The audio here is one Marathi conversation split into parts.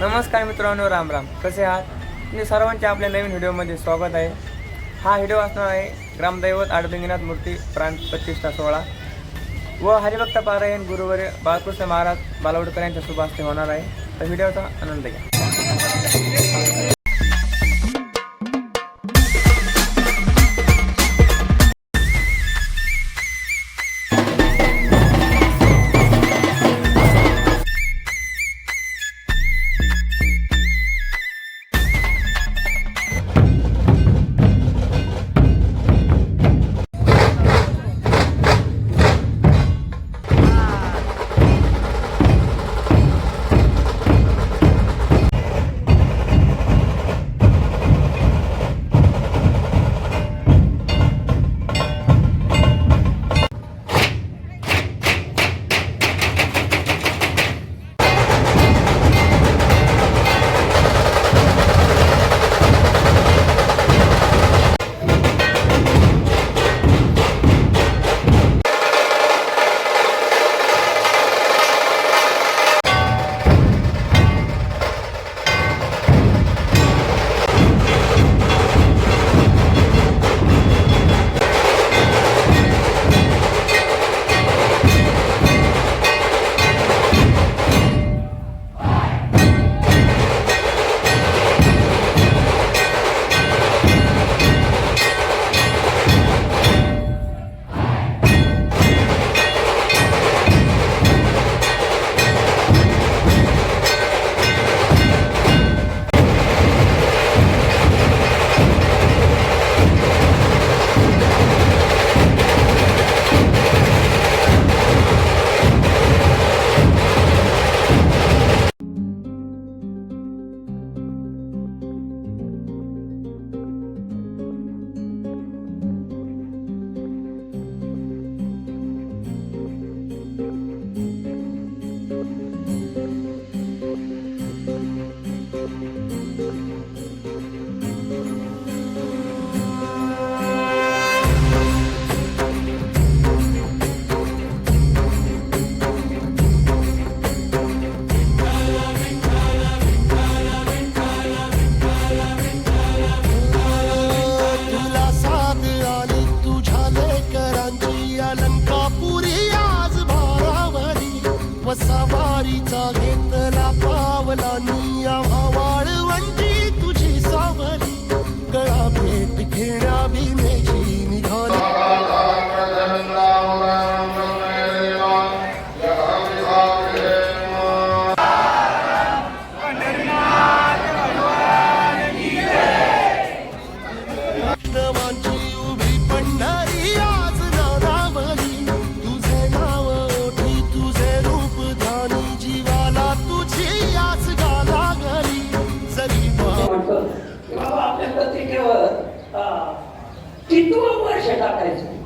नमस्कार मित्रांनो राम राम. कसे आहात? मी सर्वांचे आपल्या नवीन व्हिडिओमध्ये स्वागत आहे. हा व्हिडिओ असणार आहे ग्रामदैवत आडबिंगनाथ मूर्ती प्राण प्रतिष्ठा सोहळा. व हरिभक्त पारायण गुरुवर्य बाळकृष्ण महाराज बालवडकर यांच्या शुभास्ते होणार आहे. तर व्हिडिओचा आनंद घ्या. Música आपल्या पत्रिकेवर आ, वर्ष टाकायचं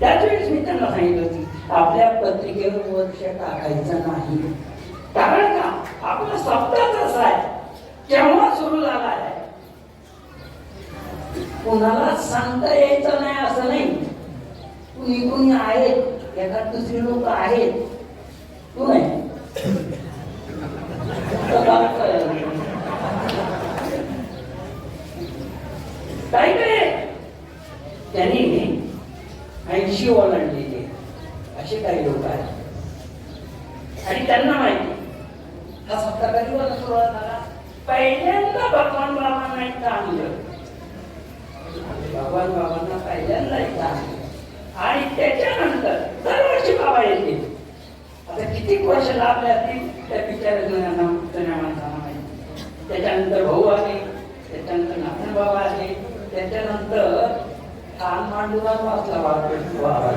त्याच वेळेस मी त्यांना सांगितलं होती आपल्या पत्रिकेवर वर्ष टाकायचं नाही कारण का आपला सप्ताह असा आहे केव्हा सुरू झाला आहे कुणाला सांगता यायचं नाही असं नाही कुणी कुणी आहेत एखाद दुसरी लोक आहेत तू नाही काय काय त्यांनी ऐंशी ओलांडलेले असे काही लोक आहेत. आणि त्यांना माहिती. हा सप्ताह कधी मला सुरुवात झाला. पहिल्यांदा भगवान बाबांना एकदा आणलं. भगवान बाबांना पहिल्यांदा एकदा आणलं. आणि त्याच्यानंतर दरवर्षी बाबा येते आता किती वर्ष लाभले असतील त्या बिचाऱ्यांना त्याच्यानंतर भाऊ आले त्याच्यानंतर नारायण बाबा आले त्याच्यानंतर कान मांडूरात वाचला बाबा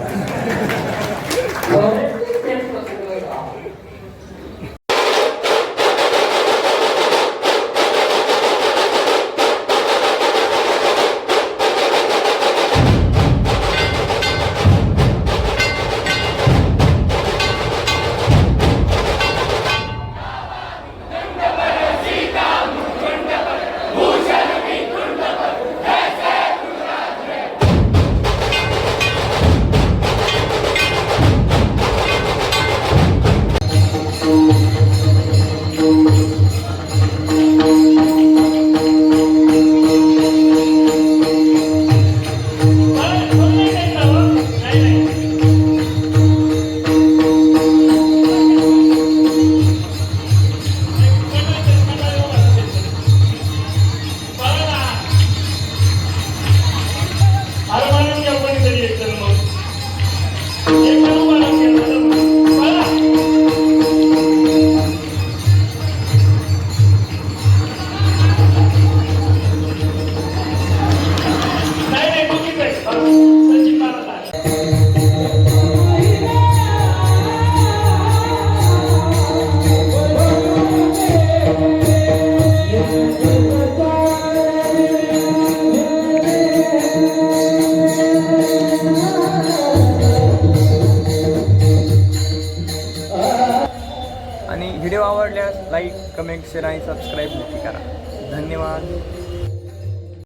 लाईक कमेंट शेअर आणि सबस्क्राईब नक्की करा. धन्यवाद.